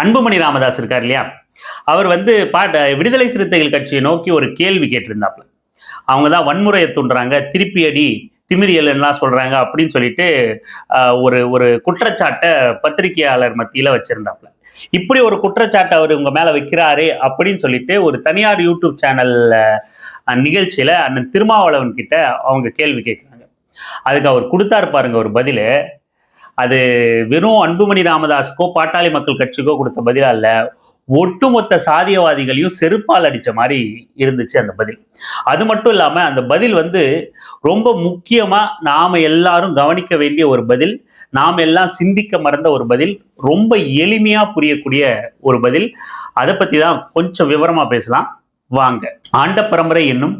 அன்புமணி ராமதாஸ் இருக்கார் இல்லையா? அவர் வந்து பாட்ட விடுதலை சிறுத்தைகள் கட்சியை நோக்கி ஒரு கேள்வி கேட்டிருந்தாப்புல. அவங்க தான் வன்முறையை தூண்டுறாங்க திருப்பி அடி திமிரியல்னா சொல்கிறாங்க அப்படின்னு சொல்லிட்டு ஒரு ஒரு குற்றச்சாட்டை பத்திரிகையாளர் மத்தியில் வச்சுருந்தாப்புல. இப்படி ஒரு குற்றச்சாட்டை அவர் உங்கள் மேலே வைக்கிறாரே அப்படின்னு சொல்லிட்டு ஒரு தனியார் யூடியூப் சேனலில் நிகழ்ச்சியில் அண்ணன் திருமாவளவன் கிட்ட அவங்க கேள்வி கேட்குறாங்க அதுக்கு அவர் கொடுத்தாரு பாருங்க ஒரு பதில். அது வெறும் அன்புமணி ராமதாஸுக்கோ பாட்டாளி மக்கள் கட்சிக்கோ கொடுத்த பதிலாக இல்ல ஒட்டுமொத்த சாதியவாதிகளையும் செருப்பால் அடித்த மாதிரி இருந்துச்சு அந்த பதில். அது மட்டும் இல்லாமல் அந்த பதில் வந்து ரொம்ப முக்கியமாக நாம எல்லாரும் கவனிக்க வேண்டிய ஒரு பதில் நாம் எல்லாம் சிந்திக்க மறந்த ஒரு பதில் ரொம்ப எளிமையாக புரியக்கூடிய ஒரு பதில். அதை பற்றி தான் கொஞ்சம் விவரமாக பேசலாம். வாங்க. ஆண்ட பரம்பரை என்னும்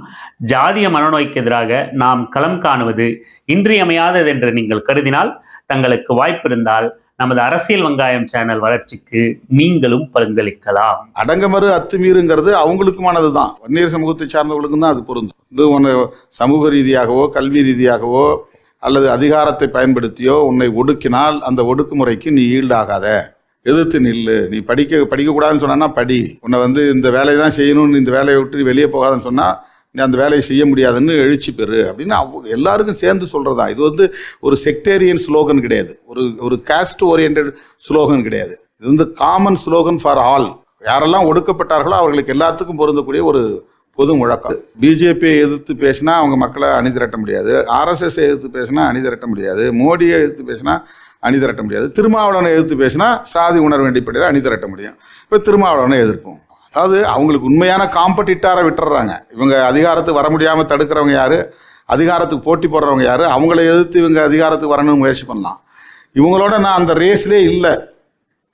ஜாதிய மனநோய்க்கு எதிராக நாம் களம் காணுவது இன்றியமையாதது என்று நீங்கள் கருதினால் தங்களுக்கு வாய்ப்பிருந்தால் நமது அரசியல் வெங்காயம் சேனல் வளர்ச்சிக்கு நீங்களும் பங்களிக்கலாம். அடங்கமறு அத்துமீறுங்கிறது அவங்களுக்குமானது தான் வன்னியர் சமூகத்தை சார்ந்தவர்களுக்கும் தான் அது பொருந்தும். இது ஒன்று சமூக ரீதியாகவோ கல்வி ரீதியாகவோ அல்லது அதிகாரத்தை பயன்படுத்தியோ உன்னை ஒடுக்கினால் அந்த ஒடுக்குமுறைக்கு நீ ஈல்டாகாத. எதிர்த்து நில்லு. நீ படிக்க படிக்கக்கூடாதுன்னு சொன்னா படி. உன்னை வந்து இந்த வேலையை தான் செய்யணும்னு இந்த வேலையை விட்டு நீ வெளியே போகாதுன்னு சொன்னால் நீ அந்த வேலையை செய்ய முடியாதுன்னு எழுச்சி பெறு. அப்படின்னு அவங்க எல்லாருக்கும் சேர்ந்து சொல்கிறதா இது வந்து ஒரு செக்டேரியன் ஸ்லோகன் கிடையாது. ஒரு ஒரு காஸ்ட் ஓரியன்ட் ஸ்லோகன் கிடையாது. இது வந்து காமன் ஸ்லோகன் ஃபார் ஆல் யாரெல்லாம் ஒடுக்கப்பட்டார்களோ அவர்களுக்கு எல்லாத்துக்கும் பொருந்தக்கூடிய ஒரு பொது முழக்கம். பிஜேபியை எதிர்த்து பேசினா அவங்க மக்களை அணிதிரட்ட முடியாது. ஆர்எஸ்எஸ் எதிர்த்து பேசினா அணிதிரட்ட முடியாது. மோடியை எதிர்த்து பேசினா அணிதிரட்ட முடியாது. திருமாவளவனை எதிர்த்து பேசினா சாதி உணர்வு அடிப்படையில் அணிதிரட்ட முடியும். இப்போ திருமாவளவனை எதிர்ப்போம். அதாவது அவங்களுக்கு உண்மையான காம்படிட்டாரை விட்டுறாங்க. இவங்க அதிகாரத்துக்கு வர முடியாமல் தடுக்கிறவங்க யார்? அதிகாரத்துக்கு போட்டி போடுறவங்க யார்? அவங்கள எதிர்த்து இவங்க அதிகாரத்துக்கு வரணும்னு முயற்சி பண்ணலாம். இவங்களோட நான் அந்த ரேஸ்லேயே இல்லை.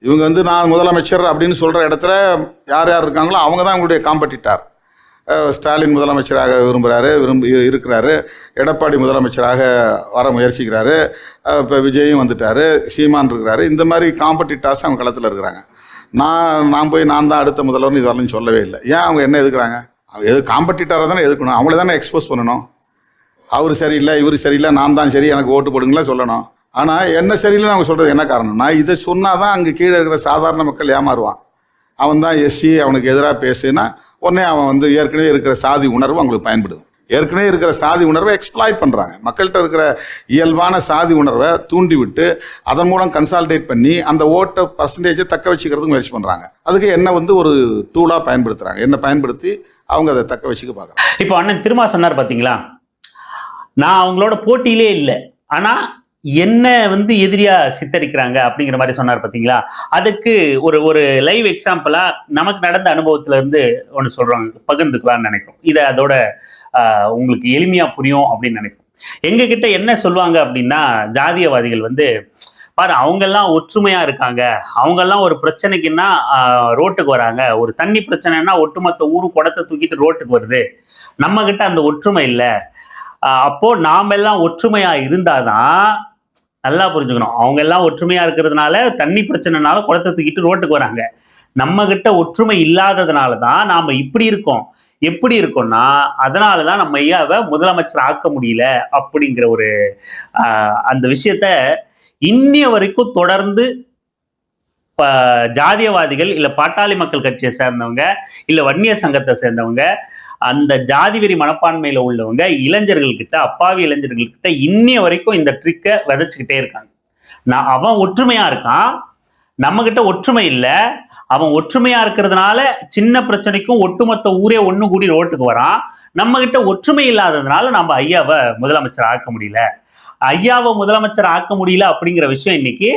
இவங்க வந்து நான் முதலமைச்சர் அப்படின்னு சொல்கிற இடத்துல யார் யார் இருக்காங்களோ அவங்க தான் அவங்களுடைய காம்படிட்டார் ஸ்டாலின் முதலமைச்சராக விரும்புகிறாரு விரும்பி இருக்கிறாரு. எடப்பாடி முதலமைச்சராக வர முயற்சிக்கிறாரு. இப்போ விஜயும் வந்துட்டார் சீமான் இருக்கிறாரு. இந்த மாதிரி காம்படிட்டாஸ் அவங்க களத்தில் இருக்கிறாங்க. நான் நான் போய் நான் தான் அடுத்த முதல்வர்னு இது வரலன்னு சொல்லவே இல்லை. ஏன் அவங்க என்ன எதுக்குறாங்க? அவங்க எது காம்படிட்டாராக தானே எதுக்கணும்? அவங்கள தானே எக்ஸ்போஸ் பண்ணணும். அவர் சரியில்லை இவர் சரியில்லை நான் தான் சரி எனக்கு ஓட்டு போடுங்களா சொல்லணும். ஆனால் என்ன சரியில்லைன்னு அவங்க சொல்கிறது என்ன காரணம்னா இதை சொன்னால் தான் அங்கே கீழே இருக்கிற சாதாரண மக்கள் ஏமாறுவான். அவன் தான் எஸ்சி அவனுக்கு எதிராக பேசுனா உடனே அவன் வந்து ஏற்கனவே இருக்கிற சாதி உணர்வு அவங்களுக்கு பயன்படுது. ஏற்கனவே இருக்கிற சாதி உணர்வை எக்ஸ்ப்ளாய்ட் பண்ணுறாங்க மக்கள்கிட்ட இருக்கிற இயல்பான சாதி உணர்வை தூண்டி விட்டு அதன் மூலம் கன்சால்டேட் பண்ணி அந்த ஓட்ட பர்சன்டேஜை தக்க வச்சுக்கிறதுக்கு முயற்சி பண்ணுறாங்க அதுக்கு என்ன வந்து ஒரு டூலாக பயன்படுத்துகிறாங்க என்ன பயன்படுத்தி அவங்க அதை தக்க வச்சுக்க பார்க்குறாங்க. இப்போ அண்ணன் திருமா சொன்னார் பார்த்தீங்களா நான் அவங்களோட போட்டியிலே இல்லை. ஆனால் என்ன வந்து எதிரியா சித்தரிக்கிறாங்க அப்படிங்கிற மாதிரி சொன்னார் பார்த்தீங்களா அதுக்கு ஒரு ஒரு லைவ் எக்ஸாம்பிளா நமக்கு நடந்த அனுபவத்துல இருந்து ஒன்று சொல்றாங்க பகிர்ந்துக்கலாம்னு நினைக்கிறோம். இதை அதோட உங்களுக்கு எளிமையா புரியும் அப்படின்னு நினைக்கிறோம். எங்க கிட்ட என்ன சொல்லுவாங்க அப்படின்னா ஜாதியவாதிகள் வந்து பாரு அவங்கெல்லாம் ஒற்றுமையா இருக்காங்க. அவங்கெல்லாம் ஒரு பிரச்சனைக்குன்னா ரோட்டுக்கு வராங்க. ஒரு தண்ணி பிரச்சனைனா ஒட்டுமொத்த ஊரும் குடத்தை தூக்கிட்டு ரோட்டுக்கு வருது. நம்ம கிட்ட அந்த ஒற்றுமை இல்லை. அப்போ நாம எல்லாம் ஒற்றுமையா இருந்தாதான் நல்லா புரிஞ்சுக்கணும். அவங்க எல்லாம் ஒற்றுமையா இருக்கிறதுனால தண்ணி பிரச்சனைனால குளத்தை தூக்கிட்டு ரோட்டுக்கு வராங்க. நம்ம கிட்ட ஒற்றுமை இல்லாததுனால தான் நாம இப்படி இருக்கோம். எப்படி இருக்கோம்னா அதனால தான் நம்ம ஐயாவை முதலமைச்சர் ஆக்க முடியல அப்படிங்கிற ஒரு அந்த விஷயத்த இன்னைய வரைக்கும் தொடர்ந்து ஜாதியவாதிகள் இல்ல பாட்டாளி மக்கள் கட்சியை சேர்ந்தவங்க இல்ல வன்னியர் சங்கத்தை சேர்ந்தவங்க அந்த ஜாதி வெறி மனப்பான்மையில உள்ளவங்க இளைஞர்கள் கிட்ட அப்பாவி இளைஞர்கள் கிட்ட இன்னிய வரைக்கும் இந்த ட்ரிக்கை விதைச்சுக்கிட்டே இருக்காங்க. நான் அவன் ஒற்றுமையா இருக்கான் நம்ம கிட்ட ஒற்றுமை இல்லை அவன் ஒற்றுமையா இருக்கிறதுனால சின்ன பிரச்சனைக்கும் ஒட்டுமொத்த ஊரே ஒன்று கூடி ரோட்டுக்கு வரான். நம்ம கிட்ட ஒற்றுமை இல்லாததுனால நம்ம ஐயாவை முதலமைச்சர் ஆக்க முடியல. ஐயாவை முதலமைச்சர் ஆக்க முடியல அப்படிங்கிற விஷயம் இன்னைக்கு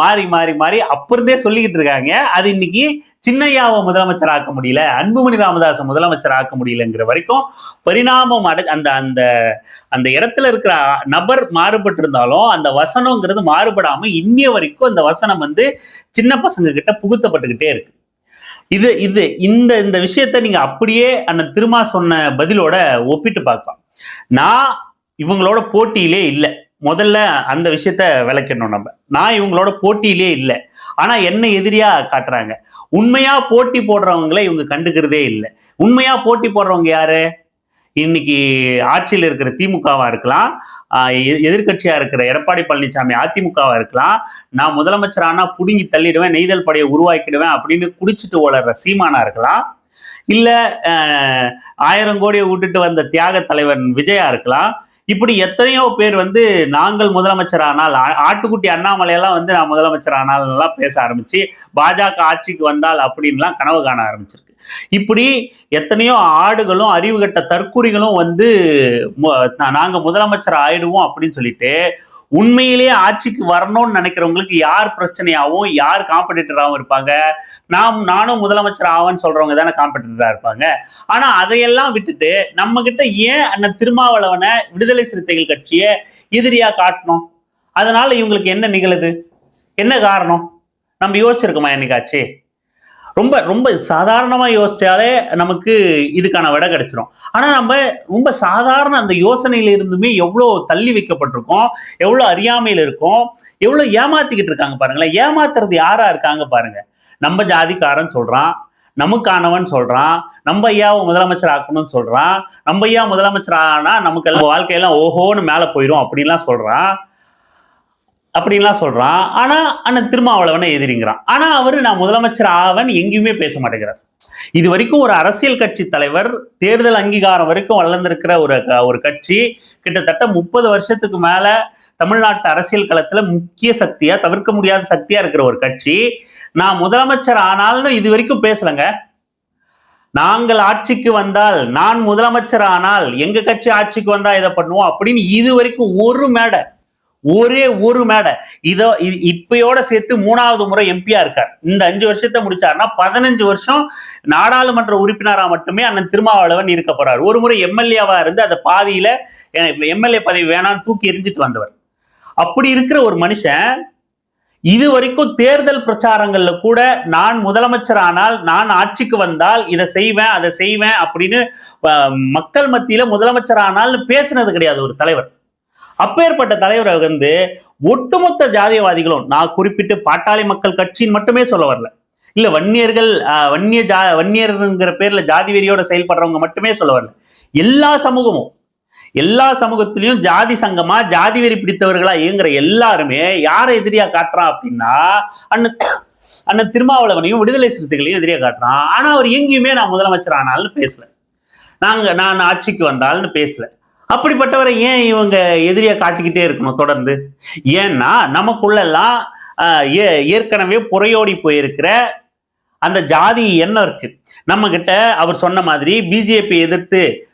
மாறி மாறி மாறி அப்பிருந்தே சொல்லிக்கிட்டு இருக்காங்க. அது இன்னைக்கு சின்னையாவை முதலமைச்சர் ஆக்க முடியல அன்புமணி ராமதாஸை முதலமைச்சர் ஆக்க முடியலங்கிற வரைக்கும் பரிணாமம் அடை அந்த அந்த அந்த இடத்துல இருக்கிற நபர் மாறுபட்டு இருந்தாலும் அந்த வசனங்கிறது மாறுபடாம இன்னிய வரைக்கும் அந்த வசனம் வந்து சின்ன பசங்க கிட்ட புகுத்தப்பட்டுக்கிட்டே இருக்கு. இது இது இந்த இந்த விஷயத்த நீங்க அப்படியே அந்த திருமா சொன்ன பதிலோட ஒப்பிட்டு பார்க்கலாம். நான் இவங்களோட போட்டியிலே இல்லை. முதல்ல அந்த விஷயத்த விளக்கணும் நம்ம. நான் இவங்களோட போட்டியிலே இல்லை. ஆனா என்ன எதிரியா காட்டுறாங்க. உண்மையா போட்டி போடுறவங்கள இவங்க கண்டுக்கிறதே இல்லை. உண்மையா போட்டி போடுறவங்க யாரு? இன்னைக்கு ஆட்சியில் இருக்கிற திமுகவா இருக்கலாம். ஆஹ் எ- இருக்கிற எடப்பாடி பழனிசாமி அதிமுகவா இருக்கலாம். நான் முதலமைச்சர் ஆனா புடுங்கி தள்ளிடுவேன் நெய்தல் படையை உருவாக்கிடுவேன் அப்படின்னு குடிச்சிட்டு ஓளர்ற சீமானா இருக்கலாம். இல்ல ஆயிரம் கோடியை விட்டுட்டு வந்த தியாக தலைவன் விஜயா இருக்கலாம். இப்படி எத்தனையோ பேர் வந்து நாங்கள் முதலமைச்சர் ஆனால் ஆட்டுக்குட்டி அண்ணாமலையெல்லாம் வந்து நான் முதலமைச்சர் ஆனால்லாம் பேச ஆரம்பிச்சு பாஜக ஆட்சிக்கு வந்தால் அப்படின்லாம் கனவு காண ஆரம்பிச்சிருக்கு. இப்படி எத்தனையோ ஆடுகளும் அறிவு கட்ட தற்குறிகளும் வந்து நாங்கள் முதலமைச்சர் ஆயிடுவோம் அப்படின்னு சொல்லிட்டு உண்மையிலேயே ஆட்சிக்கு வரணும்னு நினைக்கிறவங்களுக்கு யார் பிரச்சனையாகவும் யார் காம்படிட்டராகவும் இருப்பாங்க? நாம் நானும் முதலமைச்சர் ஆவன்னு சொல்றவங்க தானே காம்படிட்டராக இருப்பாங்க. ஆனா அதையெல்லாம் விட்டுட்டு நம்ம கிட்ட ஏன் அண்ணன் திருமாவளவனை விடுதலை சிறுத்தைகள் கட்சியை எதிரியா காட்டணும்? அதனால இவங்களுக்கு என்ன நிகழுது? என்ன காரணம்? நம்ம யோசிச்சிருக்கோமா என்னைக்காச்சு? ரொம்ப ரொம்ப சாதாரணமா யோசிச்சாலே நமக்கு இதுக்கான விடை கிடைச்சிரும். ஆனா நம்ம ரொம்ப சாதாரண அந்த யோசனையில இருந்துமே எவ்வளோ தள்ளி வைக்கப்பட்டிருக்கோம் எவ்வளோ அறியாமையில இருக்கோம் எவ்வளோ ஏமாத்திக்கிட்டு இருக்காங்க பாருங்களேன். ஏமாத்துறது யாரா இருக்காங்க பாருங்க. நம்ம ஜாதிக்காரன் சொல்றான் நமக்கானவன் சொல்றான் நம்ம ஐயாவை முதலமைச்சர் ஆக்கணும்னு சொல்றான் நம்ம ஐயா முதலமைச்சர் ஆனா நமக்கு எல்லாம் வாழ்க்கையெல்லாம் ஓஹோன்னு மேலே போயிடும் அப்படின்லாம் சொல்றான். அப்படின்லாம் சொல்றான். ஆனா அண்ணன் திருமாவளவனை எதிரிங்கிறான். ஆனா அவரு நான் முதலமைச்சர் ஆவன் எங்கேயுமே பேச மாட்டேங்கிறார். இது வரைக்கும் ஒரு அரசியல் கட்சி தலைவர் தேர்தல் அங்கீகாரம் வரைக்கும் வளர்ந்திருக்கிற ஒரு ஒரு கட்சி கிட்டத்தட்ட முப்பது வருஷத்துக்கு மேல தமிழ்நாட்டு அரசியல் களத்துல முக்கிய சக்தியா தவிர்க்க முடியாத சக்தியா இருக்கிற ஒரு கட்சி. நான் முதலமைச்சர் ஆனால்னு இது வரைக்கும் பேசலங்க. நாங்கள் ஆட்சிக்கு வந்தால் நான் முதலமைச்சர் ஆனால் எங்க கட்சி ஆட்சிக்கு வந்தா இதை பண்ணுவோம் அப்படின்னு இது வரைக்கும் ஒரு மேடை. ஒரே ஒரு மேடை. இதோ இ- இப்பயோட சேர்த்து மூணாவது முறை எம்பியா இருக்கார். இந்த அஞ்சு வருஷத்தை முடிச்சாருன்னா பதினஞ்சு வருஷம் நாடாளுமன்ற உறுப்பினராக மட்டுமே அண்ணன் திருமாவளவன் இருக்க போறார் ஒரு முறை எம்எல்ஏவா இருந்து அந்த பாதியில எம்எல்ஏ பதவி வேணாம்னு தூக்கி எரிஞ்சிட்டு வந்தவர். அப்படி இருக்கிற ஒரு மனுஷன் இது வரைக்கும் தேர்தல் பிரச்சாரங்கள்ல கூட நான் முதலமைச்சர் ஆனால் நான் ஆட்சிக்கு வந்தால் இதை செய்வேன் அதை செய்வேன் அப்படின்னு மக்கள் மத்தியில முதலமைச்சர் ஆனால்னு பேசினது கிடையாது ஒரு தலைவர். அப்பேற்பட்ட தலைவரை வந்து ஒட்டுமொத்த ஜாதியவாதிகளும் நான் குறிப்பிட்டு பாட்டாளி மக்கள் கட்சின்னு மட்டுமே சொல்ல வரல. இல்ல வன்னியர்கள் ஆஹ், வன்னிய ஜா வன்னியருங்கிற பேர்ல ஜாதி வெறியோட செயல்படுறவங்க மட்டுமே சொல்ல வரல. எல்லா சமூகமும் எல்லா சமூகத்திலையும் ஜாதி சங்கமா ஜாதி வெறி பிடித்தவர்களா இயங்குற எல்லாருமே யாரை எதிரியா காட்டுறான் அப்படின்னா அண்ணன் அண்ணன் திருமாவளவனையும் விடுதலை சிறுத்தைகளையும் எதிரியா காட்டுறான். ஆனா அவர் எங்கேயுமே நான் முதலமைச்சர் ஆனாலும் பேசல. நாங்க நான் ஆட்சிக்கு வந்தால்னு பேசல. அப்படிப்பட்டவரை ஏன் இவங்க எதிரியை காட்டிக்கிட்டே இருக்கணும் தொடர்ந்து? ஏன்னா நமக்குள்ளெல்லாம் ஏ- ஏற்கனவே புறையோடி போயிருக்கிற அந்த ஜாதி எண்ணம் இருக்கு. நம்ம கிட்ட அவர் சொன்ன மாதிரி பிஜேபி எதிர்த்து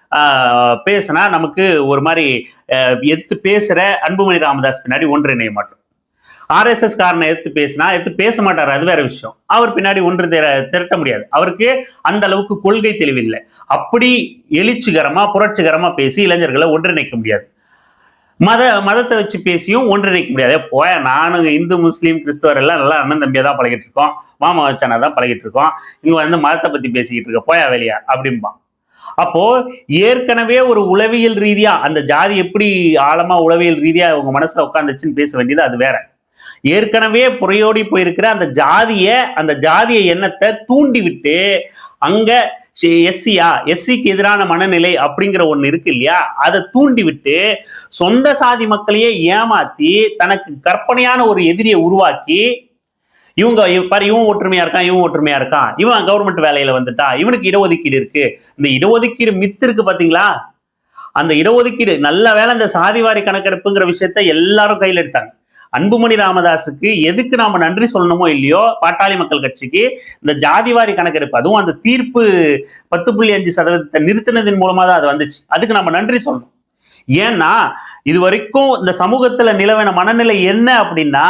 பேசினா நமக்கு ஒரு மாதிரி எடுத்து எதிர்த்து பேசுற அன்புமணி ராமதாஸ் பின்னாடி ஒன்றிணைய மாட்டோம். ஆர்எஸ்எஸ் காரனை எடுத்து பேசினா எடுத்து பேச மாட்டார் அது வேற விஷயம். அவர் பின்னாடி ஒன்று திர- திரட்ட முடியாது. அவருக்கு அந்த அளவுக்கு கொள்கை தெளிவில்லை. அப்படி எழுச்சிகரமா புரட்சிகரமா பேசி இளைஞர்களை ஒன்றிணைக்க முடியாது. மத மதத்தை வச்சு பேசியும் ஒன்றிணைக்க முடியாது. போய நானும் இந்து முஸ்லீம் கிறிஸ்தவர் எல்லாம் நல்லா அண்ணன் தம்பியை தான் பழகிட்டு இருக்கோம். மாமா வச்சானா தான் பழகிட்டு இருக்கோம். இங்க வந்து மதத்தை பத்தி பேசிக்கிட்டு இருக்க போயா வெளியா அப்படிம்பான். அப்போ ஏற்கனவே ஒரு உளவியல் ரீதியா அந்த ஜாதி எப்படி ஆழமா உளவியல் ரீதியா உங்க மனசுல உட்காந்துச்சுன்னு பேச வேண்டியது அது வேற. ஏற்கனவே புறையோடி போயிருக்கிற அந்த ஜாதிய அந்த ஜாதிய எண்ணத்தை தூண்டி விட்டு அங்க எஸ்சியா எஸ்சிக்கு எதிரான மனநிலை அப்படிங்கிற ஒண்ணு இருக்கு இல்லையா? அதை தூண்டி விட்டு சொந்த சாதி மக்களையே ஏமாத்தி தனக்கு கற்பனையான ஒரு எதிரியை உருவாக்கி இவங்க பாரு இவன் ஒற்றுமையா இருக்கான் இவன் ஒற்றுமையா இருக்கான். இவன் கவர்மெண்ட் வேலையில வந்துட்டான் இவனுக்கு இடஒதுக்கீடு இருக்கு. இந்த இடஒதுக்கீடு மித்து இருக்கு பாத்தீங்களா? அந்த இடஒதுக்கீடு நல்ல வேலை இந்த சாதிவாரி கணக்கெடுப்புங்கிற விஷயத்த எல்லாரும் கையில் எடுத்தாங்க. அன்புமணி ராமதாஸுக்கு எதுக்கு நாம நன்றி சொல்லணுமோ இல்லையோ பாட்டாளி மக்கள் கட்சிக்கு இந்த ஜாதிவாரி கணக்கெடுப்பு அதுவும் அந்த தீர்ப்பு பத்து புள்ளி அஞ்சு சதவீதத்தை நிறுத்தினதன் மூலமா தான் அது வந்துச்சு. அதுக்கு நம்ம நன்றி சொல்லணும். ஏன்னா இது வரைக்கும் இந்த சமூகத்துல நிலவின மனநிலை என்ன அப்படின்னா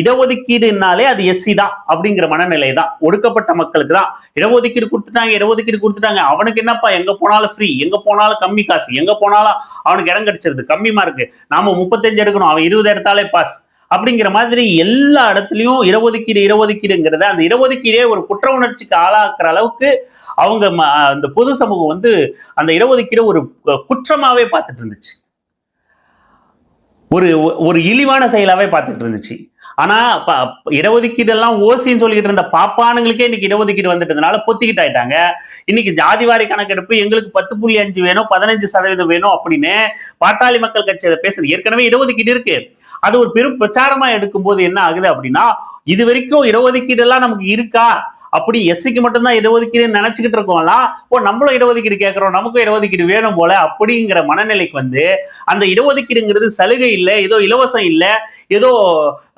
இடஒதுக்கீடுனாலே அது எஸ்சி தான் அப்படிங்கிற மனநிலை தான். ஒடுக்கப்பட்ட மக்களுக்கு தான். இடஒதுக்கீடு கொடுத்துட்டாங்க இடஒதுக்கீடு கொடுத்துட்டாங்க. அவனுக்கு என்னப்பா எங்க போனாலும் ஃப்ரீ எங்க போனாலும் கம்மி காசு எங்க போனாலும் அவனுக்கு இடம் கிடைச்சிருது கம்மி மார்க்கு நாம முப்பத்தஞ்சு எடுக்கணும் அவன் இருபது எடுத்தாலே பாஸ் அப்படிங்கிற மாதிரி எல்லா இடத்துலையும் இடஒதுக்கீடு இடஒதுக்கீடுங்கிறத அந்த இடஒதுக்கீடே ஒரு குற்ற உணர்ச்சிக்கு ஆளாக்குற அளவுக்கு அவங்க ம- அந்த பொது சமூகம் வந்து அந்த இடஒதுக்கீடு ஒரு குற்றமாவே பார்த்துட்டு இருந்துச்சு. ஒரு ஒரு இழிவான செயலாவே பார்த்துட்டு இருந்துச்சு. ஆனா ப- இடஒதுக்கீடு எல்லாம் ஓசின்னு சொல்லிக்கிட்டு இருந்த பாப்பானுங்களுக்கே இன்னைக்கு இடஒதுக்கீடு வந்துட்டதுனால பொத்திக்கிட்டு ஆயிட்டாங்க. இன்னைக்கு ஜாதிவாரி கணக்கெடுப்பு எங்களுக்கு பத்து புள்ளி அஞ்சு வேணும் பதினஞ்சு சதவீதம் வேணும் அப்படின்னு பாட்டாளி மக்கள் கட்சியை பேசுறது ஏற்கனவே இடஒதுக்கீடு இருக்கு. அது ஒரு பெரும் பிரச்சாரமா எடுக்கும்போது என்ன ஆகுது அப்படின்னா இது வரைக்கும் இடஒதுக்கீடு எல்லாம் நமக்கு இருக்கா? அப்படி எஸ்சிக்கு மட்டும்தான் இடஒதுக்கீடுன்னு நினைச்சுக்கிட்டு இருக்கோம்லாம் ஓ நம்மளும் இடஒதுக்கீடு கேட்கறோம் நமக்கும் இடஒதுக்கீடு வேணும் போல அப்படிங்கிற மனநிலைக்கு வந்து அந்த இடஒதுக்கீடுங்கிறது சலுகை இல்லை ஏதோ இலவசம் இல்லை ஏதோ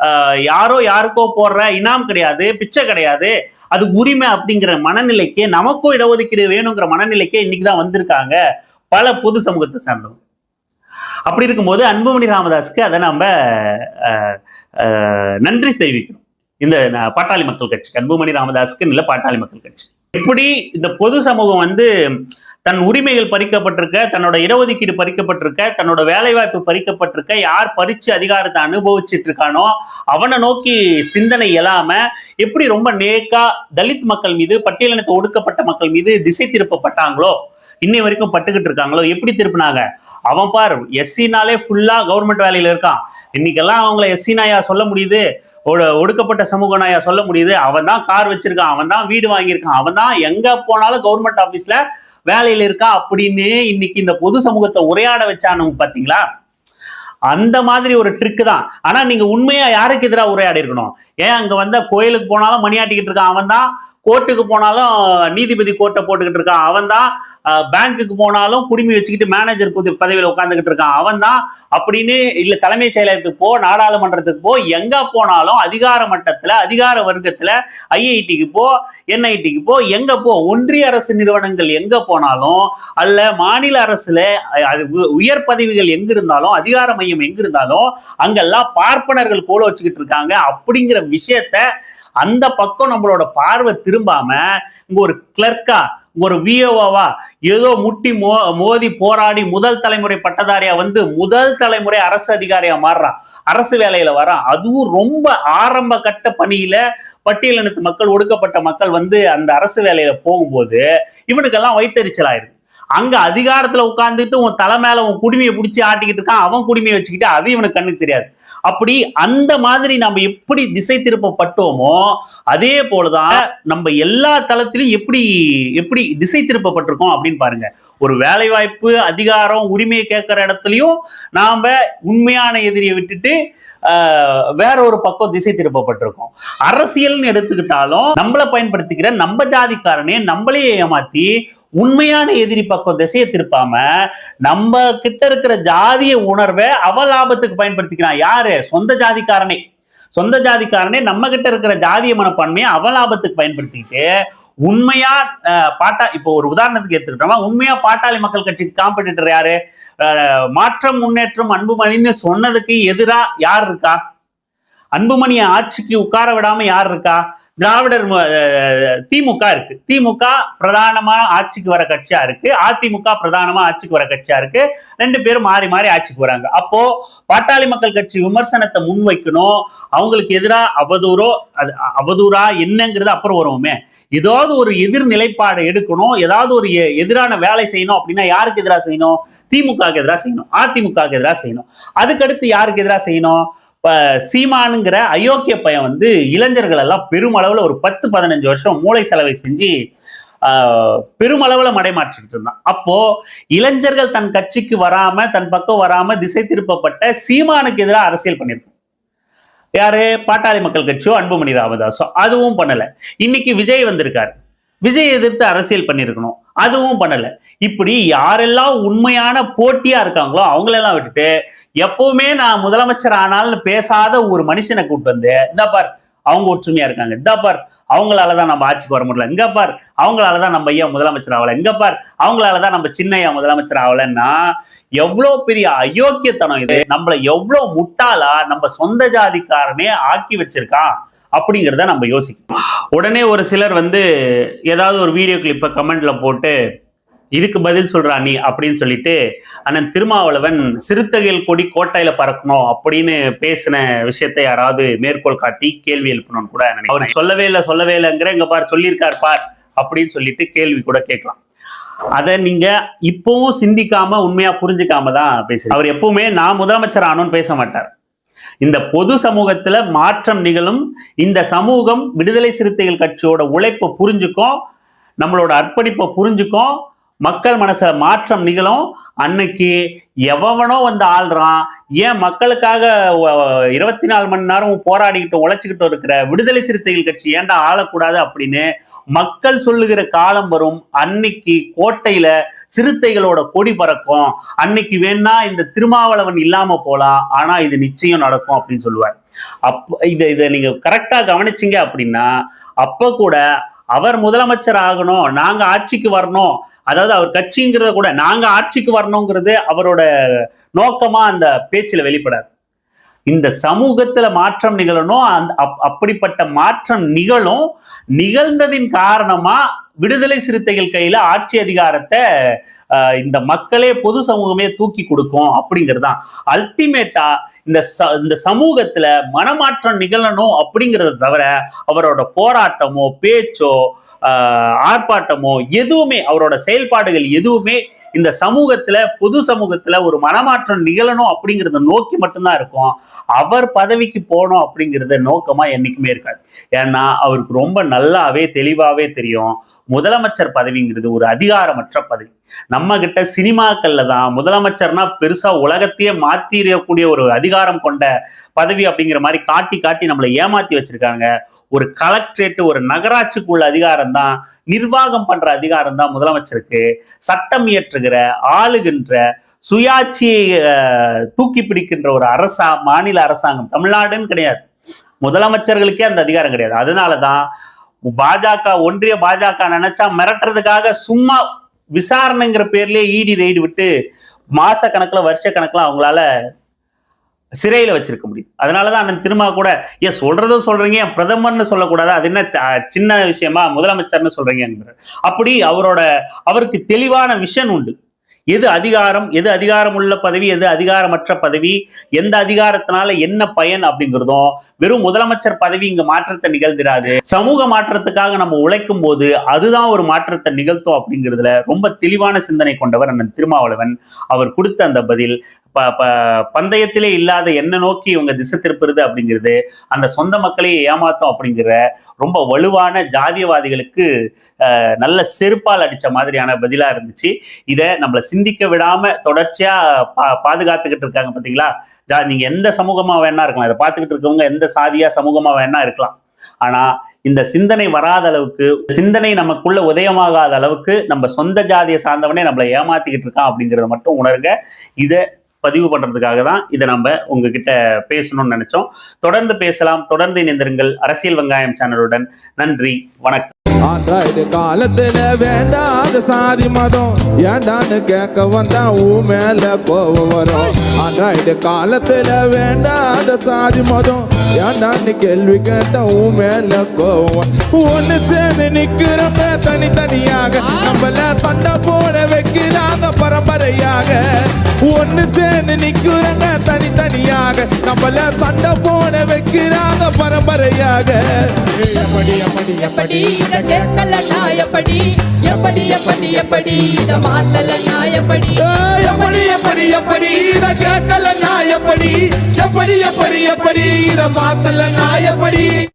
ஆஹ், யாரோ யாருக்கோ போடுற இனாம் கிடையாது பிச்சை கிடையாது அது உரிமை அப்படிங்கிற மனநிலைக்கு நமக்கும் இடஒதுக்கீடு வேணுங்கிற மனநிலைக்கே இன்னைக்கு தான் வந்திருக்காங்க பல பொது சமூகத்தை சார்ந்தவங்க. அப்படி இருக்கும்போது அன்புமணி ராமதாஸ்க்கு அதை நம்ம நன்றி தெரிவிக்கிறோம். இந்த பாட்டாளி மக்கள் கட்சி அன்புமணி ராமதாஸுக்கு இல்லை பாட்டாளி மக்கள் கட்சி. இப்படி இந்த பொது சமூகம் வந்து தன் உரிமைகள் பறிக்கப்பட்டிருக்க தன்னோட இடஒதுக்கீடு பறிக்கப்பட்டிருக்க தன்னோட வேலைவாய்ப்பு பறிக்கப்பட்டிருக்க யார் பறிச்சு அதிகாரத்தை அனுபவிச்சுட்டு இருக்கானோ அவனை நோக்கி சிந்தனை இயலாம எப்படி ரொம்ப நேக்கா தலித் மக்கள் மீது பட்டியலினத்தை ஒடுக்கப்பட்ட மக்கள் மீது திசை திருப்பப்பட்டாங்களோ இன்னை வரைக்கும் பட்டுக்கிட்டு இருக்காங்களோ? எப்படி திருப்பினாங்க? அவன் பார் எஸ்சினாலே ஃபுல்லா கவர்மெண்ட் வேலையில இருக்கான். இன்னைக்கெல்லாம் அவங்கள எஸ்சி நாயா சொல்ல முடியுது. ஒடுக்கப்பட்ட சமூக நாயா சொல்ல முடியுது. அவன் தான் கார் வச்சிருக்கான் அவன் தான் வீடு வாங்கியிருக்கான் அவன் தான் எங்க போனாலும் கவர்மெண்ட் ஆபீஸ்ல வேலையில இருக்கான் அப்படின்னு இன்னைக்கு இந்த பொது சமூகத்தை உரையாட வச்சானவங்க பாத்தீங்களா? அந்த மாதிரி ஒரு ட்ரிக்கு தான். ஆனா நீங்க உண்மையா யாருக்கு எதிராக உரையாடி இருக்கணும் ஏன் அங்க வந்த கோயிலுக்கு போனாலும் மணியாட்டிக்கிட்டு இருக்கான் அவன் தான் கோர்ட்டுக்கு போனாலும் நீதிபதி கோர்ட்டை போட்டுக்கிட்டு இருக்கான். அவன் தான் பேங்க்குக்கு போனாலும் குடுமி வச்சுக்கிட்டு மேனேஜர் புது பதவியில் உட்காந்துக்கிட்டு இருக்கான். அவன் தான் அப்படின்னு இல்லை தலைமைச் செயலகத்துக்கு போ நாடாளுமன்றத்துக்கு போ எங்க போனாலும் அதிகார மட்டத்தில் அதிகார வர்க்கத்தில் ஐஐடிக்கு போ என்ஐடிக்கு போ எங்க போ ஒன்றிய அரசு நிறுவனங்கள் எங்க போனாலும் அல்ல மாநில அரசுல அது உயர் பதவிகள் எங்கே இருந்தாலும் அதிகார மையம் எங்கே இருந்தாலும் அங்கெல்லாம் பார்ப்பனர்கள் போல வச்சுக்கிட்டு இருக்காங்க. அப்படிங்கிற விஷயத்த அந்த பக்கம் நம்மளோட பார்வை திரும்பாம இங்க ஒரு கிளர்க்கா ஒரு விஓவா ஏதோ முட்டி மோ மோதி போராடி முதல் தலைமுறை பட்டதாரியா வந்து முதல் தலைமுறை அரசு அதிகாரியா மாறுறான். அரசு வேலையில வரான். அதுவும் ரொம்ப ஆரம்ப கட்ட பணியில பட்டியலினத்து மக்கள் ஒடுக்கப்பட்ட மக்கள் வந்து அந்த அரசு வேலையில போகும்போது இவனுக்கெல்லாம் வைத்தறிச்சல் ஆயிடுது. அங்க அதிகாரத்துல உட்கார்ந்துட்டு உன் தலை மேல உன் குடுமையை பிடிச்சி ஆட்டிக்கிட்டு இருக்கான். அவன் குடுமையை வச்சுக்கிட்டு அது இவனுக்கு கண்ணுக்கு தெரியாது. அப்படி அந்த மாதிரி நம்ம எப்படி திசை திருப்பப்பட்டோமோ அதே போலதான் நம்ம எல்லா தளத்திலும் எப்படி எப்படி திசை திருப்பப்பட்டிருக்கோம் அப்படின்னு பாருங்க. ஒரு வேலைவாய்ப்பு அதிகாரம் உரிமையை கேட்கிற இடத்துலையும் நாம உண்மையான எதிரியை விட்டுட்டு வேற ஒரு பக்கம் திசை திருப்பப்பட்டிருக்கோம். அரசியல்னு எடுத்துக்கிட்டாலும் நம்மளை பயன்படுத்திக்கிற நம்ம ஜாதிக்காரனே நம்மளே ஏமாத்தி உண்மையான எதிரி பக்கம் திசையை திருப்பாம நம்ம கிட்ட இருக்கிற ஜாதிய உணர்வை அவ லாபத்துக்கு பயன்படுத்திக்கிறான். யாரு? சொந்த ஜாதிக்காரனே. சொந்த ஜாதிக்காரனே நம்ம கிட்ட இருக்கிற ஜாதிய மனப்பான்மையை அவலாபத்துக்கு பயன்படுத்திக்கிட்டு உண்மையா பாட்டா இப்போ ஒரு உதாரணத்துக்கு எடுத்துக்கிட்டோம்னா உண்மையா பாட்டாளி மக்கள் கட்சிக்கு காம்படிட்டர் யாரு? மாற்றம் முன்னேற்றம் அன்புமணின்னு சொன்னதுக்கு எதிரா யார் இருக்கா? அன்புமணியை ஆட்சிக்கு உட்கார விடாம யார் இருக்கா? திராவிடர் திமுக இருக்கு. திமுக பிரதானமா ஆட்சிக்கு வர கட்சியா இருக்கு. அதிமுக பிரதானமா ஆட்சிக்கு வர கட்சியா இருக்கு. ரெண்டு பேரும் மாறி மாறி ஆட்சிக்கு வராங்க. அப்போ பாட்டாளி மக்கள் கட்சி விமர்சனத்தை முன்வைக்கணும். அவங்களுக்கு எதிராக அவதூறோ அது அவதூறா என்னங்கிறது அப்புறம் வருவோமே. ஏதாவது ஒரு எதிர் நிலைப்பாடை எடுக்கணும். ஏதாவது ஒரு எ- எதிரான வேலை செய்யணும் அப்படின்னா யாருக்கு எதிராக செய்யணும்? திமுக எதிராக செய்யணும். அதிமுகவுக்கு எதிராக செய்யணும். அதுக்கடுத்து யாருக்கு எதிராக செய்யணும்? இப்போ சீமானுங்கிற அயோக்கிய பையன் வந்து இளைஞர்கள் எல்லாம் பெருமளவுல ஒரு பத்து பதினஞ்சு வருஷம் மூளை செலவை செஞ்சு பெருமளவில் பெருமளவுல மடைமாற்றிட்டு இருந்தான். அப்போ இளைஞர்கள் தன் கட்சிக்கு வராம தன் பக்கம் வராம திசை திருப்பப்பட்ட சீமானுக்கு எதிராக அரசியல் பண்ணியிருக்கோம். யாரு? பாட்டாளி மக்கள் கட்சியோ அன்புமணி ராமதாஸோ அதுவும் பண்ணல. இன்னைக்கு விஜய் வந்திருக்காரு. விஜய் எதிர்த்து அரசியல் பண்ணியிருக்கணும். அதுவும் பண்ணல. இப்படி யாரெல்லாம் உண்மையான போட்டியா இருக்காங்களோ அவங்களெல்லாம் விட்டுட்டு எப்பவுமே நான் முதலமைச்சர் ஆனால்னு பேசாத ஒரு மனுஷனை கூட்டு வந்து இந்த பார் அவங்க ஒற்றுமையா இருக்காங்க. இந்த பார் அவங்களாலதான் நம்ம ஆட்சிக்கு வர முடியல. இங்க பார் அவங்களாலதான் நம்ம ஐயா முதலமைச்சர் ஆகல. இங்க பார் அவங்களாலதான் நம்ம சின்ன ஐயா முதலமைச்சர் ஆகலன்னா எவ்வளவு பெரிய அயோக்கியத்தனம் இது. நம்மள எவ்வளவு முட்டாளா நம்ம சொந்த ஜாதிக்காரனே ஆக்கி வச்சிருக்கான். அப்படிங்கிறத நம்ம யோசிக்கணும். உடனே ஒரு சிலர் வந்து ஏதாவது ஒரு வீடியோ கிளிப்பை கமெண்ட்ல போட்டு இதுக்கு பதில் சொல்றா நீ அப்படின்னு சொல்லிட்டு அண்ணன் திருமாவளவன் சிறுத்தைகள் கொடி கோட்டையில பறக்கணும் அப்படின்னு பேசின விஷயத்தை யாராவது மேற்கோள் காட்டி கேள்வி எழுப்பணும்னு கூட நினைக்கிறேன். அவர் சொல்லவே இல்லை சொல்லவே இல்லைங்கிற இங்க பார் சொல்லியிருக்கார் பார் அப்படின்னு சொல்லிட்டு கேள்வி கூட கேட்கலாம். அதை நீங்க இப்பவும் சிந்திக்காம உண்மையா புரிஞ்சுக்காம தான் பேசுறீங்க. அவர் எப்பவுமே நான் முதலமைச்சர் ஆனோன்னு பேச மாட்டார். இந்த பொது சமூகத்துல மாற்றம் நிகழும். இந்த சமூகம் விடுதலை சிறுத்தைகள் கட்சியோட உழைப்பை புரிஞ்சுக்கும். நம்மளோட அர்ப்பணிப்பை புரிஞ்சுக்கும். மக்கள் மனசுல மாற்றம் நிகழும். அன்னைக்கு எவனோ வந்து ஆள்றான். ஏன் மக்களுக்காக இருபத்தி நாலு மணி நேரம் போராடிக்கிட்டு உழைச்சிக்கிட்டு இருக்கிற விடுதலை சிறுத்தைகள் கட்சி ஏன்டா ஆளக்கூடாது அப்படின்னு மக்கள் சொல்லுகிற காலம் வரும். அன்னைக்கு கோட்டையில சிறுத்தைகளோட கொடி பறக்கும். அன்னைக்கு வேணா இந்த திருமாவளவன் இல்லாம போலாம். ஆனா இது நிச்சயம் நடக்கும் அப்படின்னு சொல்லுவார். அப்ப இதை இதை நீங்க கரெக்டா கவனிச்சீங்க அப்படின்னா அப்ப கூட அவர் முதலமைச்சர் ஆகணும் நாங்க ஆட்சிக்கு வரணும். அதாவது அவர் கட்சிங்கிறத கூட நாங்க ஆட்சிக்கு வரணுங்கிறது அவரோட நோக்கமா அந்த பேச்சுல வெளிப்படாது. இந்த சமூகத்துல மாற்றம் நிகழணும் அந்த அப்- அப்படிப்பட்ட மாற்றம் நிகழும் நிகழ்ந்ததின் காரணமா விடுதலை சிறுத்தைகள் கையில ஆட்சி அதிகாரத்தை இந்த மக்களே பொது சமூகமே தூக்கி கொடுக்கும் அப்படிங்கிறது தான் அல்டிமேட்டா இந்த ச- இந்த சமூகத்துல மனமாற்றம் நிகழணும் அப்படிங்கிறத தவிர அவரோட போராட்டமோ பேச்சோ ஆர்ப்பாட்டமோ எதுவுமே அவரோட செயல்பாடுகள் எதுவுமே இந்த சமூகத்துல பொது சமூகத்துல ஒரு மனமாற்றம் நிகழணும் அப்படிங்கிறத நோக்கி மட்டும்தான் இருக்கும். அவர் பதவிக்கு போகணும் அப்படிங்கிறத நோக்கமா என்னைக்குமே இருக்காது. ஏன்னா அவருக்கு ரொம்ப நல்லாவே தெளிவாவே தெரியும். முதலமைச்சர் பதவிங்கிறது ஒரு அதிகாரமற்ற பதவி. நம்ம கிட்ட சினிமாக்கள்ல தான் முதலமைச்சர்னா பெருசா உலகத்தையே மாத்திரக்கூடிய ஒரு அதிகாரம் கொண்ட பதவி அப்படிங்கிற மாதிரி காட்டி காட்டி நம்மளை ஏமாத்தி வச்சிருக்காங்க. ஒரு கலெக்டரேட் ஒரு நகராட்சிக்குள்ள அதிகாரம் தான் நிர்வாகம் பண்ற அதிகாரம் தான் முதலமைச்சருக்கு. சட்டம் இயற்றுகிற ஆளுகின்ற சுயாட்சியை தூக்கி பிடிக்கின்ற ஒரு அரசா மாநில அரசாங்கம் தமிழ்நாடுன்னு கிடையாது. முதலமைச்சர்களுக்கே அந்த அதிகாரம் கிடையாது. அதனாலதான் பாஜக ஒன்றிய பாஜக நினைச்சா மிரட்டுறதுக்காக சும்மா விசாரணைங்கிற பேர்லயே இடி ரெய்டு விட்டு மாச கணக்குல வருஷ கணக்குல அவங்களால சிறையில வச்சிருக்க முடியும். அதனாலதான் அண்ணன் திருமா கூட ஏன் சொல்றதும் சொல்றீங்க ஏன் பிரதமர்னு சொல்லக்கூடாது? அது என்ன சின்ன விஷயமா? முதலமைச்சர்னு சொல்றீங்க அப்படி அவரோட அவருக்கு தெளிவான விஷன் உண்டு. எது அதிகாரம் எது அதிகாரம் உள்ள பதவி எது அதிகாரமற்ற பதவி எந்த அதிகாரத்தினால என்ன பயன் அப்படிங்கிறதும் வெறும் முதலமைச்சர் பதவி இங்க மாற்றத்தை நிகழ்ந்திராது சமூக மாற்றத்துக்காக நம்ம உழைக்கும் போது அதுதான் ஒரு மாற்றத்தை நிகழ்த்தும் அப்படிங்கிறதுல ரொம்ப தெளிவான சிந்தனை கொண்டவர் அண்ணன் திருமாவளவன். அவர் கொடுத்த அந்த பதில் ப ப- பந்தயத்திலே இல்லாத என்ன நோக்கி இவங்க திசை திருப்புறது அப்படிங்கிறது அந்த சொந்த மக்களையே ஏமாத்தம் அப்படிங்கிற ரொம்ப வலுவான ஜாதியவாதிகளுக்கு நல்ல செருப்பால் அடித்த மாதிரியான பதிலாக இருந்துச்சு. இதை நம்மளை சிந்திக்க விடாமல் தொடர்ச்சியாக பா பாதுகாத்துக்கிட்டு இருக்காங்க பார்த்தீங்களா ஜா நீங்கள் எந்த சமூகமாக வேணா இருக்கலாம். இதை பார்த்துக்கிட்டு இருக்கவங்க எந்த சாதியாக சமூகமாக வேணா இருக்கலாம். ஆனால் இந்த சிந்தனை வராத அளவுக்கு சிந்தனை நமக்குள்ள உதயமாகாத அளவுக்கு நம்ம சொந்த ஜாதியை சார்ந்தவனே நம்மளை ஏமாத்திக்கிட்டு இருக்கான் அப்படிங்கிறத மட்டும் உணருங்க. இதை பதிவு பண்ணுறதுக்காக தான் இதை நம்ம உங்ககிட்ட பேசணும்னு நினைச்சோம். தொடர்ந்து பேசலாம். தொடர்ந்து இணைந்திருங்கள். அரசியல் வெங்காயம் சேனலுடன். நன்றி. வணக்கம். ஆண்ட்ராய்டு காலத்துல வேண்டாத சாதி மதம். ஏண்டான்னு கேட்க வந்தா ஊ மேல கோவம் வரும். ஆண்ட்ராய்டு காலத்துல வேண்டாத சாதி மதம். ஏண்டான்னு கேள்வி கேட்ட ஊ மேல கோவம். ஒண்ணு சேர்ந்து நிக்கிறப்ப தனித்தனியாக நம்மள சண்டை போட வைக்கிறாங்க பரம்பரையாக. ஒண்ணு சேர்ந்து நிக்கிறங்க தனித்தனியாக நம்மள சண்டை போட வைக்கிறாங்க பரம்பரையாக. எப்படி எப்படி எப்படி இத கேட்கலன்னா எப்படி? எப்படி எப்படி எப்படி இத எப்படி? ஏய், எப்படி எப்படி எப்படி இத கேட்கல நான் எப்படி? எப்படி எப்படி எப்படி இத மாத்தல நான் எப்படி